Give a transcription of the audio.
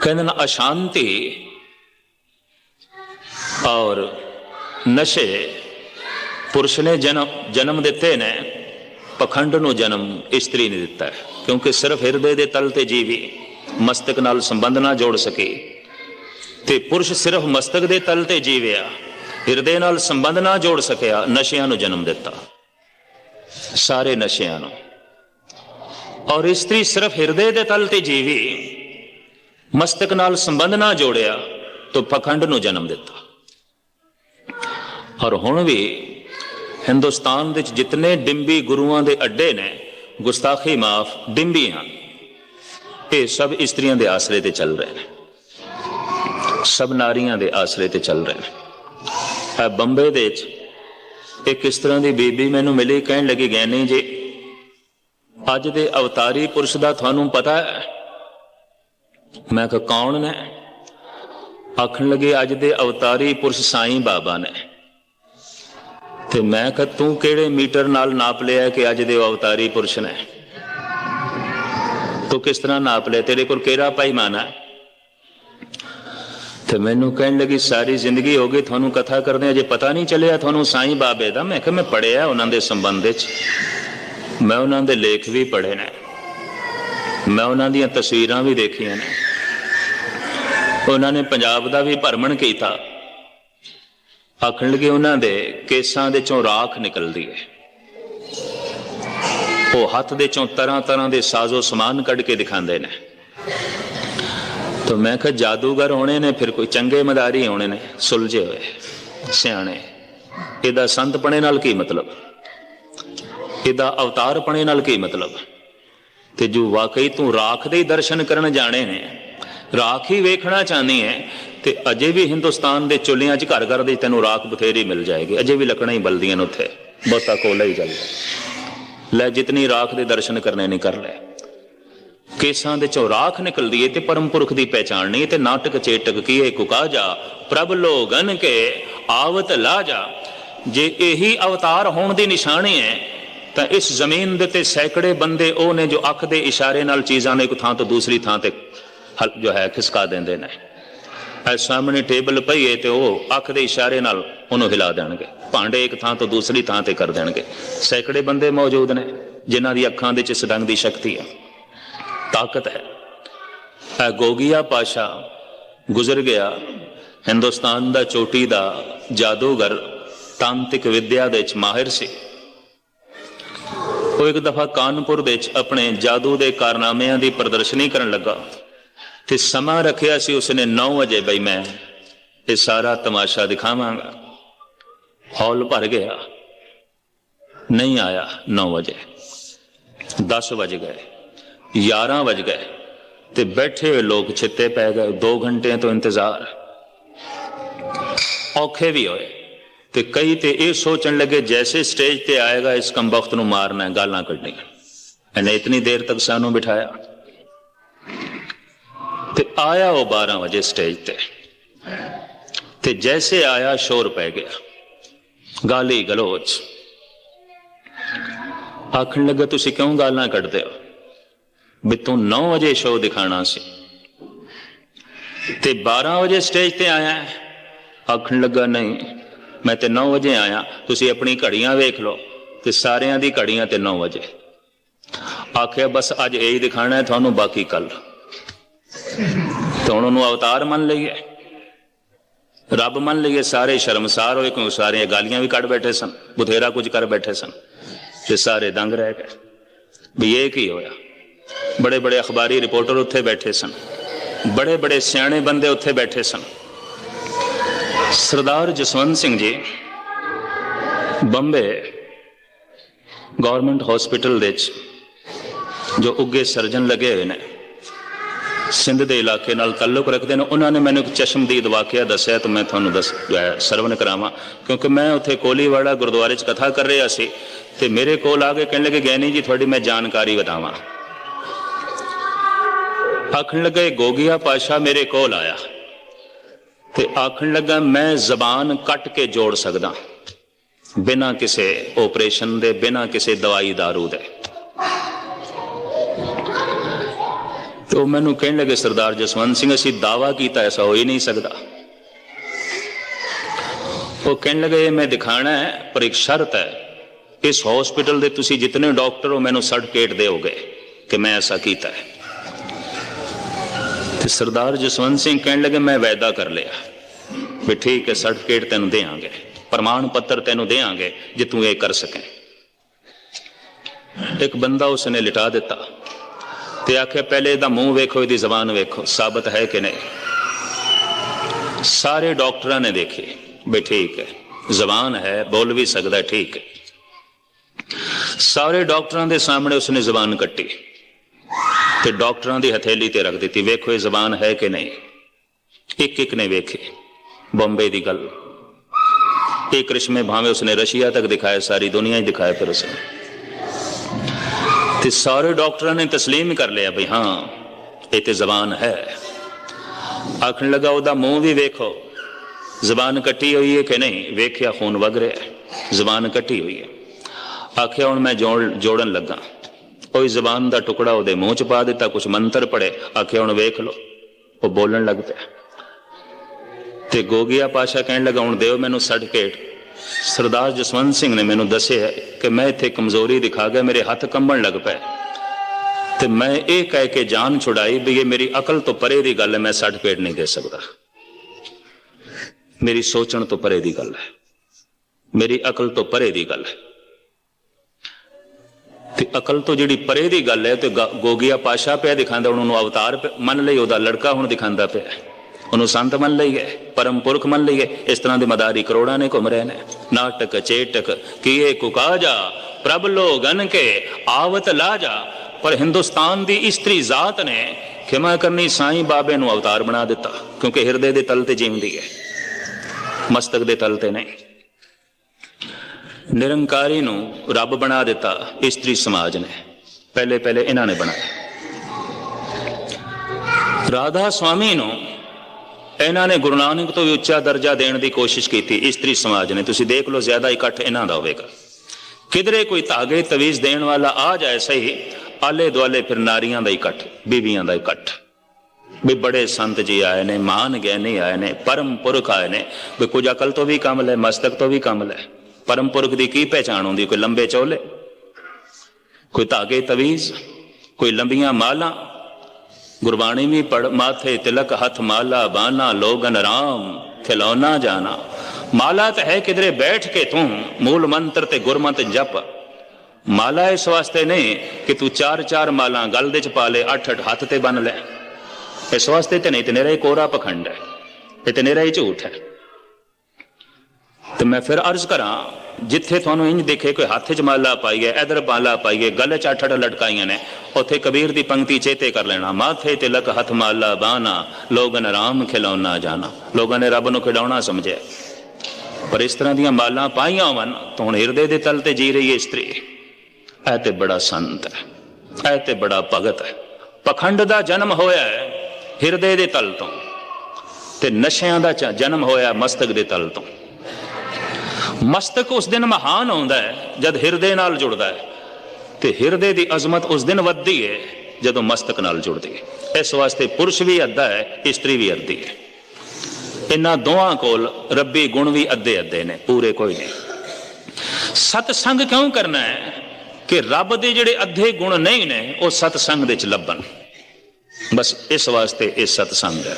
ਕਹਿੰਦੇ ਨੇ ਅਸ਼ਾਂਤੀ ਔਰ ਨਸ਼ੇ ਪੁਰਸ਼ ਨੇ ਜਨਮ ਜਨਮ ਦਿੱਤੇ ਨੇ, ਪਖੰਡ ਨੂੰ ਜਨਮ ਇਸਤਰੀ ਨੇ ਦਿੱਤਾ ਹੈ, ਕਿਉਂਕਿ ਸਿਰਫ ਹਿਰਦੇ ਦੇ ਤਲ ਤੇ ਜੀਵੀ ਮਸਤਕ ਨਾਲ ਸੰਬੰਧ ਨਾ ਜੋੜ ਸਕੇ। ਤੇ ਪੁਰਸ਼ ਸਿਰਫ ਮਸਤਕ ਦੇ ਤਲ ਤੇ ਜੀਵਿਆ, ਹਿਰਦੇ ਨਾਲ ਸੰਬੰਧ ਨਾ ਜੋੜ ਸਕਿਆ, ਨਸ਼ਿਆਂ ਨੂੰ ਜਨਮ ਦਿੱਤਾ। ਸਾਰੇ ਨਸ਼ਿਆਂ ਨੂੰ। ਔਰ ਇਸਤਰੀ ਸਿਰਫ ਹਿਰਦੇ ਦੇ ਤਲ ਤੇ ਜੀਵੀ ਮਸਤਕ ਨਾਲ ਸੰਬੰਧ ਨਾ ਜੋੜਿਆ ਤਾਂ ਪਖੰਡ ਨੂੰ ਜਨਮ ਦਿੱਤਾ। ਔਰ ਹੁਣ ਵੀ ਹਿੰਦੁਸਤਾਨ ਵਿੱਚ ਜਿਤਨੇ ਡਿੰਬੀ ਗੁਰੂਆਂ ਦੇ ਅੱਡੇ ਨੇ, ਗੁਸਤਾਖੀ ਮਾਫ ਡਿੰਬੀਆਂ ਇਹ ਸਭ ਇਸਤਰੀਆਂ ਦੇ ਆਸਰੇ ਤੇ ਚੱਲ ਰਹੇ ਨੇ। ਸਭ ਨਾਰੀਆਂ ਦੇ ਆਸਰੇ ਤੇ ਚੱਲ ਰਹੇ ਨੇ। ਇਹ ਬੰਬੇ ਦੇ ਵਿੱਚ ਇੱਕ ਇਸ ਤਰ੍ਹਾਂ ਦੀ ਬੀਬੀ ਮੈਨੂੰ ਮਿਲੀ ਕਹਿਣ ਲੱਗੀ ਗਿਆਨੀ ਜੀ? ਅੱਜ ਦੇ ਅਵਤਾਰੀ ਪੁਰਸ਼ ਦਾ ਤੁਹਾਨੂੰ ਪਤਾ ਹੈ ਮੈਂ ਕਿਹਾ, ਕੌਣ ਨੇ? ਆਖਣ ਲੱਗੇ, ਅੱਜ ਦੇ ਅਵਤਾਰੀ ਪੁਰਸ਼ ਸਾਈਂ ਬਾਬਾ ਨੇ। ਤੇ ਮੈਂ ਕਿਹਾ, ਤੂੰ ਕਿਹੜੇ ਮੀਟਰ ਨਾਲ ਨਾਪ ਲਿਆ ਕਿ ਅੱਜ ਦੇ ਅਵਤਾਰੀ ਪੁਰਸ਼ ਨੇ? ਤੂੰ ਕਿਸ ਤਰ੍ਹਾਂ ਨਾਪ ਲਿਆ? ਤੇਰੇ ਕੋਲ ਕਿਹੜਾ ਪੈਮਾਨਾ? ਹੈ ਤੇ ਮੈਨੂੰ ਕਹਿਣ ਲੱਗੀ, ਸਾਰੀ ਜ਼ਿੰਦਗੀ ਹੋ ਗਈ, ਤੁਹਾਨੂੰ ਕਥਾ ਕਰਦੇ ਅਜੇ ਪਤਾ ਨਹੀਂ ਚੱਲਿਆ ਤੁਹਾਨੂੰ ਸਾਈਂ ਬਾਬੇ ਦਾ। ਮੈਂ ਕਿਹਾ, ਮੈਂ ਪੜਿਆ ਉਹਨਾਂ ਦੇ ਸੰਬੰਧ ਵਿੱਚ। ਮੈਂ ਉਹਨਾਂ ਦੇ ਲੇਖ ਵੀ ਪੜ੍ਹੇ ਨੇ। ਮੈਂ ਉਹਨਾਂ ਦੀਆਂ ਤਸਵੀਰਾਂ ਵੀ ਦੇਖੀਆਂ ਨੇ। ਉਹਨਾਂ ਨੇ ਪੰਜਾਬ ਦਾ ਵੀ ਭਰਮਣ ਕੀਤਾ। ਆਖਣ ਲੱਗੇ ਉਹਨਾਂ ਦੇ ਕੇਸਾਂ ਦੇ ਚੋਂ ਰਾਖ ਨਿਕਲਦੀ ਹੈ। ਉਹ ਹੱਥ ਦੇ ਚੋਂ ਤਰ੍ਹਾਂ ਤਰ੍ਹਾਂ ਦੇ ਸਾਜ਼ੋ ਸਮਾਨ ਕੱਢ ਕੇ ਦਿਖਾਉਂਦੇ ਨੇ। ਤਾਂ ਮੈਂ ਕਿਹਾ, ਜਾਦੂਗਰ ਹੋਣੇ ਨੇ, ਫਿਰ ਕੋਈ ਚੰਗੇ ਮਦਾਰੀ ਹੋਣੇ ਨੇ, ਸੁਲਝੇ ਹੋਏ, ਸਿਆਣੇ। ਇਹਦਾ ਸੰਤਪਣੇ ਨਾਲ ਕੀ ਮਤਲਬ? ਇਹਦਾ ਅਵਤਾਰਪਣੇ ਨਾਲ ਕੀ ਮਤਲਬ? ਤੇ ਜੋ ਵਾਕਈ ਤੂੰ ਰਾਖ ਦੇ ਦਰਸ਼ਨ ਕਰਨ ਜਾਣੇ ਨੇ। ਰਾਖ ਹੀ ਵੇਖਣਾ ਚਾਹਨੀ ਹੈ ਤੇ ਅਜੇ ਵੀ ਹਿੰਦੁਸਤਾਨ ਦੇ ਚੁੱਲ੍ਹਿਆਂ 'ਚ ਘਰ ਘਰ ਦੇ ਤੈਨੂੰ ਰਾਖ ਬਥੇਰੀ ਮਿਲ ਜਾਏਗੀ। ਅਜੇ ਵੀ ਲੱਕੜਾਂ ਹੀ ਬਲਦੀਆਂ ਨੇ ਉੱਥੇ। ਬਹੁਤਾ ਕੋਲਾ ਹੀ ਚੱਲਦਾ ਲੈ ਜਿਤਨੀ ਰਾਖ ਦੇ ਦਰਸ਼ਨ ਕਰਨੇ ਨਹੀਂ ਕਰ ਲੈ। ਕੇਸਾਂ ਦੇ ਚੋਂ ਰਾਖ ਨਿਕਲਦੀ ਏ ਤੇ ਪਰਮ ਪੁਰਖ ਦੀ ਪਹਿਚਾਣ ਨਹੀਂ ਤੇ ਨਾਟਕ ਚੇਟਕ ਕੀਏ ਕੁਕਾ ਜਾ। ਪ੍ਰਭ ਲੋਗਨ ਕੇ ਆਵਤ ਲਾ ਜਾ। ਜੇ ਇਹੀ ਅਵਤਾਰ ਹੋਣ ਦੀ ਨਿਸ਼ਾਨੀ ਹੈ ਤਾਂ ਇਸ ਜ਼ਮੀਨ ਦੇ ਤੇ ਸੈਂਕੜੇ ਬੰਦੇ ਉਹ ਨੇ ਜੋ ਅੱਖ ਦੇ ਇਸ਼ਾਰੇ ਨਾਲ ਚੀਜ਼ਾਂ ਨੂੰ ਇੱਕ ਥਾਂ ਤੋਂ ਦੂਸਰੀ ਥਾਂ ਤੇ ਜੋ ਹੈ, ਖਿਸਕਾ ਦਿੰਦੇ ਨੇ। ਐ ਸਾਹਮਣੇ ਟੇਬਲ ਪਈ ਹੈ ਤੇ ਉਹ ਅੱਖ ਦੇ ਇਸ਼ਾਰੇ ਨਾਲ ਉਹਨੂੰ ਹਿਲਾ ਦੇਣਗੇ। ਭਾਂਡੇ ਇੱਕ ਥਾਂ ਤੋਂ ਦੂਸਰੀ ਥਾਂ ਤੇ ਕਰ ਦੇਣਗੇ। ਸੈਂਕੜੇ ਬੰਦੇ ਮੌਜੂਦ ਨੇ, ਜਿਨ੍ਹਾਂ ਦੀ ਅੱਖਾਂ ਦੇ ਚ ਇਸ ਦੀ ਸ਼ਕਤੀ ਹੈ। ਤਾਕਤ ਹੈ। ਇਹ ਗੋਗੀਆ ਪਾਸ਼ਾ ਗੁਜ਼ਰ ਗਿਆ। ਹਿੰਦੁਸਤਾਨ ਦਾ ਚੋਟੀ ਦਾ ਜਾਦੂਗਰ ਤਾਂਤਿਕ ਵਿਦਿਆ ਦੇ ਵਿੱਚ ਮਾਹਿਰ ਸੀ। ਉਹ ਇੱਕ ਦਫਾ ਕਾਨਪੁਰ ਵਿੱਚ ਆਪਣੇ ਜਾਦੂ ਦੇ ਕਾਰਨਾਮਿਆਂ ਦੀ ਪ੍ਰਦਰਸ਼ਨੀ ਕਰਨ ਲੱਗਾ ਤੇ ਸਮਾਂ ਰੱਖਿਆ ਸੀ ਉਸਨੇ 9 ਵਜੇ ਬਈ ਮੈਂ ਇਹ ਸਾਰਾ ਤਮਾਸ਼ਾ ਦਿਖਾਵਾਂਗਾ। ਹਾਲ ਭਰ ਗਿਆ। ਨਹੀਂ ਆਇਆ 9 ਵਜੇ। 10 ਵਜ ਗਏ। 11 ਵਜ ਗਏ ਤੇ ਬੈਠੇ ਹੋਏ ਲੋਕ ਛਿੱਤੇ ਪੈ ਗਏ। 2 ਘੰਟੇ ਤੋਂ ਇੰਤਜ਼ਾਰ। ਔਖੇ ਵੀ ਹੋਏ। ਤੇ ਕਈ ਤੇ ਇਹ ਸੋਚਣ ਲੱਗੇ ਜੈਸੇ ਸਟੇਜ ਤੇ ਆਏਗਾ ਇਸ ਕੰਬਖਤ ਨੂੰ ਮਾਰਨਾ ਹੈ ਗਾਲਾਂ ਕੱਢਣੀਆਂ। ਇਹਨੇ ਇਤਨੀ ਦੇਰ ਤੱਕ ਸਾਨੂੰ ਬਿਠਾਇਆ। ਤੇ ਆਇਆ ਉਹ 12 ਵਜੇ ਸਟੇਜ ਤੇ। ਤੇ ਜੈਸੇ ਆਇਆ ਸ਼ੋਰ ਪੈ ਗਿਆ। ਗਾਲੀ ਗਲੋਚ। ਆਖਣ ਲੱਗਾ, ਤੁਸੀਂ ਕਿਉਂ ਗਾਲਾਂ ਕੱਢਦੇ ਹੋ? ਵੀ ਤੂੰ 9 ਵਜੇ ਸ਼ੋਅ ਦਿਖਾਣਾ ਸੀ। ਤੇ 12 ਵਜੇ ਸਟੇਜ ਤੇ ਆਇਆ। ਆਖਣ ਲੱਗਾ, ਨਹੀਂ ਮੈਂ ਤੇ 9 ਵਜੇ ਆਇਆ। ਤੁਸੀਂ ਆਪਣੀ ਘੜੀਆਂ ਵੇਖ ਲਓ ਤੇ ਸਾਰਿਆਂ ਦੀ ਘੜੀਆਂ ਤੇ 9 ਵਜੇ। ਆਖਿਆ, ਬਸ ਅੱਜ ਇਹੀ ਦਿਖਾਣਾ ਹੈ, ਤੁਹਾਨੂੰ ਬਾਕੀ ਕੱਲ ਤਾਂ ਹੁਣ ਉਹਨੂੰ ਅਵਤਾਰ ਮੰਨ ਲਈਏ। ਰੱਬ ਮੰਨ ਲਈਏ, ਸਾਰੇ ਸ਼ਰਮਸਾਰ ਹੋਏ, ਕਿਉਂ ਸਾਰੇ ਗਾਲੀਆਂ ਵੀ ਕੱਢ ਬੈਠੇ ਸਨ, ਬਥੇਰਾ ਕੁਝ ਕਰ ਬੈਠੇ ਸਨ ਤੇ ਸਾਰੇ ਦੰਗ ਰਹਿ ਗਏ। ਵੀ ਇਹ ਕੀ ਹੋਇਆ? ਬੜੇ ਬੜੇ ਅਖਬਾਰੀ ਰਿਪੋਰਟਰ ਉੱਥੇ ਬੈਠੇ ਸਨ। ਬੜੇ ਬੜੇ ਸਿਆਣੇ ਬੰਦੇ ਉੱਥੇ ਬੈਠੇ ਸਨ। ਸਰਦਾਰ ਜਸਵੰਤ ਸਿੰਘ ਜੀ, ਬੰਬੇ ਗਵਰਨਮੈਂਟ ਹਸਪੀਟਲ ਦੇ ਵਿੱਚ ਜੋ ਉੱਗੇ ਸਰਜਨ ਲੱਗੇ ਹੋਏ ਨੇ, ਸਿੰਧ ਦੇ ਇਲਾਕੇ ਨਾਲ ਤਾਲੁਕ ਰੱਖਦੇ ਨੇ, ਉਹਨਾਂ ਨੇ ਮੈਨੂੰ ਇੱਕ ਚਸ਼ਮਦੀਦ ਵਾਕਿਆ ਦੱਸਿਆ ਤਾਂ ਮੈਂ ਤੁਹਾਨੂੰ ਦੱਸ ਸਰਵਨ ਕਰਾਵਾਂ। ਕਿਉਂਕਿ ਮੈਂ ਉੱਥੇ ਕੋਲੀਵਾੜਾ ਗੁਰਦੁਆਰੇ 'ਚ ਕਥਾ ਕਰ ਰਿਹਾ ਸੀ ਤੇ ਮੇਰੇ ਕੋਲ ਆ ਕੇ ਕਹਿਣ ਲੱਗੇ, ਗੈਨੀ ਜੀ, ਤੁਹਾਡੀ ਮੈਂ ਜਾਣਕਾਰੀ ਬਤਾਵਾਂ ਆਖਣ ਲੱਗਾ ਇਹ ਗੋਗੀਆ ਪਾਸ਼ਾ ਮੇਰੇ ਕੋਲ ਆਇਆ। ਤੇ ਆਖਣ ਲੱਗਾ, ਮੈਂ ਜ਼ਬਾਨ ਕੱਟ ਕੇ ਜੋੜ ਸਕਦਾ। ਬਿਨਾਂ ਕਿਸੇ ਆਪਰੇਸ਼ਨ ਦੇ, ਬਿਨਾਂ ਕਿਸੇ ਦਵਾਈ दारू ਦੇ। ਤੇ ਮੈਨੂੰ ਕਹਿਣ ਲੱਗੇ, ਸਰਦਾਰ ਜਸਵੰਤ ਸਿੰਘ, ਅਸੀਂ ਦਾਵਾ ਕੀਤਾ, ਐਸਾ ਹੋ ਹੀ ਨਹੀਂ ਸਕਦਾ। ਉਹ ਕਹਿਣ ਲੱਗੇ ਮੈਂ ਦਿਖਾਣਾ ਹੈ, ਪਰ ਇੱਕ ਸ਼ਰਤ ਹੈ, ਇਸ ਹਸਪੀਟਲ ਦੇ ਤੁਸੀਂ ਜਿਤਨੇ ਡਾਕਟਰ ਹੋ, ਮੈਨੂੰ ਸਰਟੀਫਿਕੇਟ ਦਿਓਗੇ ਕਿ ਮੈਂ ਐਸਾ ਕੀਤਾ ਹੈ। ਤੇ ਸਰਦਾਰ ਜਸਵੰਤ ਸਿੰਘ ਕਹਿਣ ਲੱਗੇ, ਮੈਂ ਵਾਅਦਾ ਕਰ ਲਿਆ ਵੀ ਠੀਕ ਹੈ, ਸਰਟੀਫਿਕੇਟ ਤੈਨੂੰ ਦੇਵਾਂਗੇ, ਪ੍ਰਮਾਣ ਪੱਤਰ ਤੈਨੂੰ ਦੇਵਾਂਗੇ, ਜੇ ਤੂੰ ਇਹ ਕਰ ਸਕੇ। ਇੱਕ ਬੰਦਾ ਉਸਨੇ ਲਿਟਾ ਦਿੱਤਾ ਤੇ ਆਖਿਆ, ਪਹਿਲੇ ਇਹਦਾ ਮੂੰਹ ਵੇਖੋ, ਇਹਦੀ ਜ਼ਬਾਨ ਵੇਖੋ, ਸਾਬਤ ਹੈ ਕਿ ਨਹੀਂ? ਸਾਰੇ ਡਾਕਟਰਾਂ ਨੇ ਦੇਖੇ ਵੀ ਠੀਕ ਹੈ, ਜ਼ਬਾਨ ਹੈ, ਬੋਲ ਵੀ ਸਕਦਾ ਠੀਕ ਹੈ। ਸਾਰੇ ਡਾਕਟਰਾਂ ਦੇ ਸਾਹਮਣੇ ਉਸਨੇ ਜ਼ਬਾਨ ਕੱਟੀ। ਤੇ ਡਾਕਟਰਾਂ ਦੀ ਹਥੇਲੀ ਤੇ ਰੱਖ ਦਿੱਤੀ। ਵੇਖੋ ਇਹ ਜ਼ਬਾਨ ਹੈ ਕਿ ਨਹੀਂ? ਇੱਕ ਇੱਕ ਨੇ ਵੇਖੇ। ਬੰਬੇ ਦੀ ਗੱਲ। ਇਹ ਕ੍ਰਿਸ਼ਮੇ ਭਾਵੇਂ ਉਸਨੇ ਰਸ਼ੀਆ ਤੱਕ ਦਿਖਾਏ, ਸਾਰੀ ਦੁਨੀਆ ਹੀ ਦਿਖਾਏ, ਫਿਰ ਉਸਨੇ। ਤੇ ਸਾਰੇ ਡਾਕਟਰਾਂ ਨੇ ਤਸਲੀਮ ਕਰ ਲਿਆ ਵੀ ਹਾਂ, ਇਹ ਤੇ ਜ਼ਬਾਨ ਹੈ। ਆਖਣ ਲੱਗਾ, ਉਹਦਾ ਮੂੰਹ ਵੀ ਵੇਖੋ। ਜ਼ਬਾਨ ਕੱਟੀ ਹੋਈ ਹੈ ਕਿ ਨਹੀਂ? ਵੇਖਿਆ, ਖੂਨ ਵਗ ਰਿਹਾ ਹੈ। ਜ਼ਬਾਨ ਕੱਟੀ ਹੋਈ ਹੈ। ਆਖਿਆ, ਹੁਣ ਮੈਂ ਜੋੜ ਜੋੜਨ ਲੱਗਾ। ਕੋਈ ਜ਼ਬਾਨ ਦਾ ਟੁਕੜਾ ਉਹਦੇ ਮੂੰਹ ਚ ਪਾ ਦਿੱਤਾ ਕੁਝ ਮੰਤਰ ਪੜੇ ਆਖਿਆ, ਹੁਣ ਵੇਖ ਲੋ ਉਹ ਬੋਲਣ ਲੱਗ ਪਿਆ। ਤੇ ਗੋਗਿਆ ਪਾਸ਼ਾ ਕਹਿਣ ਲੱਗਾ, ਹੁਣ ਦਿਓ ਮੈਨੂੰ ਸਰਟੀਫਿਕੇਟ ਸਰਦਾਰ ਜਸਵੰਤ ਸਿੰਘ ਨੇ ਮੈਨੂੰ ਦੱਸਿਆ ਕਿ ਮੈਂ ਇੱਥੇ ਕਮਜ਼ੋਰੀ ਦਿਖਾ ਗਿਆ, ਮੇਰੇ ਹੱਥ ਕੰਬਣ ਲੱਗ ਪਏ। ਤੇ ਮੈਂ ਇਹ ਕਹਿ ਕੇ ਜਾਨ ਛੁਡਾਈ ਵੀ ਇਹ ਮੇਰੀ ਅਕਲ ਤੋਂ ਪਰੇ ਦੀ ਗੱਲ ਹੈ, ਮੈਂ ਸਰਟੀਫਿਕੇਟ ਨਹੀਂ ਦੇ ਸਕਦਾ। ਮੇਰੀ ਸੋਚਣ ਤੋਂ ਪਰੇ ਦੀ ਗੱਲ ਹੈ। ਮੇਰੀ ਅਕਲ ਤੋਂ ਪਰੇ ਦੀ ਗੱਲ ਹੈ। ਤੇ ਅਕਲ ਤੋਂ ਜਿਹੜੀ ਪਰੇ ਦੀ ਗੱਲ ਹੈ ਤੇ ਗ- ਗੋਗਿਆ ਪਾਸ਼ਾ ਪਿਆ ਦਿਖਾਉਂਦਾ, ਹੁਣ ਉਹਨੂੰ ਅਵਤਾਰ ਪਿਆ- ਮੰਨ ਲਈ ਉਹਦਾ ਲੜਕਾ ਹੁਣ ਦਿਖਾਉਂਦਾ ਪਿਆ। ਉਹਨੂੰ ਸੰਤ ਮੰਨ ਲਈ ਲਈਏ ਪਰਮ ਪੁਰਖ ਮੰਨ ਲਈ ਲਈਏ ਇਸ ਤਰ੍ਹਾਂ ਦੇ ਮਦਾਰੀ ਕਰੋੜਾਂ ਨੇ ਘੁੰਮ ਰਹੇ ਨੇ। ਨਾਟਕ, ਚੇਟਕ, ਕੀਏ ਕੁਕਾਜਾ, ਪ੍ਰਭ ਲੋਗਨ ਕੇ ਆਵਤ ਲਾਜਾ, ਪਰ ਹਿੰਦੁਸਤਾਨ ਦੀ ਇਸਤਰੀ ਜ਼ਾਤ ਨੇ ਖਿਮਾ ਕਰਨੀ ਸਾਈਂ ਬਾਬੇ ਨੂੰ ਅਵਤਾਰ ਬਣਾ ਦਿੱਤਾ, ਕਿਉਂਕਿ ਹਿਰਦੇ ਦੇ ਤਲ ਤੇ ਜੀਵਦੀ ਹੈ। ਮਸਤਕ ਦੇ ਤਲ ਤੇ ਨਹੀਂ। ਨਿਰੰਕਾਰੀ ਨੂੰ ਰੱਬ ਬਣਾ ਦਿੱਤਾ ਇਸਤਰੀ ਸਮਾਜ ਨੇ। ਪਹਿਲੇ ਪਹਿਲੇ ਇਹਨਾਂ ਨੇ ਬਣਾਇਆ ਰਾਧਾ ਸਵਾਮੀ ਨੂੰ ਇਹਨਾਂ ਨੇ ਗੁਰੂ ਨਾਨਕ ਤੋਂ ਵੀ ਉੱਚਾ ਦਰਜਾ ਦੇਣ ਦੀ ਕੋਸ਼ਿਸ਼ ਕੀਤੀ, ਇਸਤਰੀ ਸਮਾਜ ਨੇ। ਤੁਸੀਂ ਦੇਖ ਲਓ, ਜ਼ਿਆਦਾ ਇਕੱਠ ਇਹਨਾਂ ਦਾ ਹੋਵੇਗਾ। ਕਿਧਰੇ ਕੋਈ ਧਾਗੇ ਤਵੀਜ਼ ਦੇਣ ਵਾਲਾ ਆ ਜਾਏ ਸਹੀ, ਆਲੇ ਦੁਆਲੇ ਫਿਰ ਨਾਰੀਆਂ ਦਾ ਇਕੱਠ, ਬੀਬੀਆਂ ਦਾ ਇਕੱਠ। ਵੀ ਬੜੇ ਸੰਤ ਜੀ ਆਏ ਨੇ, ਮਾਨ ਗਿਆਨੀ ਆਏ ਨੇ, ਪਰਮ ਪੁਰਖ ਆਏ ਨੇ। ਵੀ ਕੁਝ ਅਕਲ ਤੋਂ ਵੀ ਕੰਮ ਲੈ, ਮਸਤਕ ਤੋਂ ਵੀ ਕੰਮ ਲੈ। ਪਰਮ ਪੁਰਖ ਦੀ ਕੀ ਪਹਿਚਾਣ ਹੁੰਦੀ ਕੋਈ ਲੰਬੇ ਚੌਲੇ, ਕੋਈ ਧਾਗੇ ਤਵੀਜ਼, ਕੋਈ ਲੰਬੀਆਂ ਮਾਲਾਂ, ਗੁਰਬਾਣੀ ਵੀ ਪੜ ਮਾਥੇ ਤਿਲਕ ਹੱਥ ਮਾਲਾ ਬਾਨਾ ਲੋਗਨ ਰਾਮ, ਖਿਲੌਣਾ ਜਾਣਾ। ਮਾਲਾ ਤਾਂ ਹੈ ਕਿਧਰੇ ਬੈਠ ਕੇ ਤੂੰ, ਮੂਲ ਮੰਤਰ ਤੇ ਗੁਰਮੰਤ ਜਪ। ਮਾਲਾ ਇਸ ਵਾਸਤੇ ਨਹੀਂ ਕਿ ਤੂੰ ਚਾਰ ਚਾਰ ਮਾਲਾਂ ਗਲ ਦੇ ਚ ਪਾ ਲੈ, ਅੱਠ ਅੱਠ ਹੱਥ ਤੇ ਬੰਨ ਲੈ। ਇਸ ਵਾਸਤੇ ਤੇ ਨਹੀਂ, ਤੇ ਨੇਰਾ ਹੀ ਕੋਰਾ ਪਖੰਡ ਹੈ ਇਹ ਤੇ ਨੇਰਾ ਹੀ ਝੂਠ ਹੈ। ਤੇ ਮੈਂ ਫਿਰ ਅਰਜ਼ ਕਰਾਂ, ਜਿੱਥੇ ਤੁਹਾਨੂੰ ਇੰਜ ਦੇਖੇ ਕੋਈ ਹੱਥ 'ਚ ਮਾਲਾ ਪਾਈ ਹੈ, ਇਧਰ ਮਾਲਾ ਪਾਈ ਹੈ, ਗਲੇ 'ਚ ਅੱਠ ਅੱਠ ਲਟਕਾਈਆਂ ਨੇ, ਉੱਥੇ ਕਬੀਰ ਦੀ ਪੰਕਤੀ ਚੇਤੇ ਕਰ ਲੈਣਾ, ਮਾਥੇ ਤਿਲਕ ਹੱਥ ਮਾਲਾ ਬਾਨਾ ਲੋਗਨ ਰਾਮ ਖਿਲਾਉਣਾ ਜਾਣਾ। ਲੋਕਾਂ ਨੇ ਰੱਬ ਨੂੰ ਖਿਡਾਉਣਾ ਸਮਝਿਆ। ਪਰ ਇਸ ਤਰ੍ਹਾਂ ਦੀਆਂ ਮਾਲਾਂ ਪਾਈਆਂ ਹੋਵਨ ਤਾਂ ਹੁਣ ਹਿਰਦੇ ਦੇ ਤਲ ਤੇ ਜੀ ਰਹੀ ਹੈ ਇਸਤਰੀ। ਇਹ ਤੇ ਬੜਾ ਸੰਤ ਹੈ, ਇਹ ਤੇ ਬੜਾ ਭਗਤ ਹੈ। ਪਖੰਡ ਦਾ ਜਨਮ ਹੋਇਆ ਹੈ ਹਿਰਦੇ ਦੇ ਤਲ ਤੋਂ, ਤੇ ਨਸ਼ਿਆਂ ਦਾ ਚ- ਜਨਮ ਹੋਇਆ ਮਸਤਕ ਦੇ ਤਲ ਤੋਂ। ਮਸਤਕ ਉਸ ਦਿਨ ਮਹਾਨ ਆਉਂਦਾ ਹੈ, ਜਦ ਹਿਰਦੇ ਨਾਲ ਜੁੜਦਾ ਹੈ। ਤੇ ਹਿਰਦੇ ਦੀ ਅਜ਼ਮਤ ਉਸ ਦਿਨ ਵੱਧਦੀ ਹੈ, ਜਦੋਂ ਮਸਤਕ ਨਾਲ ਜੁੜਦੀ ਹੈ। ਇਸ ਵਾਸਤੇ ਪੁਰਸ਼ ਵੀ ਅੱਧਾ ਹੈ, ਇਸਤਰੀ ਵੀ ਅੱਧੀ ਹੈ। ਇਹਨਾਂ ਦੋਵਾਂ ਕੋਲ ਰੱਬੀ ਗੁਣ ਵੀ ਅੱਧੇ ਅੱਧੇ ਨੇ, ਪੂਰੇ ਕੋਈ ਨਹੀਂ। ਸਤ ਸੰਗ ਕਿਉਂ ਕਰਨਾ ਹੈ? ਕਿ ਰੱਬ ਦੇ ਜਿਹੜੇ ਅੱਧੇ ਗੁਣ ਨਹੀਂ ਨੇ, ਉਹ ਸਤ ਸੰਗ ਦੇ ਚ ਲੱਭਣ। ਬਸ ਇਸ ਵਾਸਤੇ ਇਹ ਸਤ ਸੰਗ ਹੈ।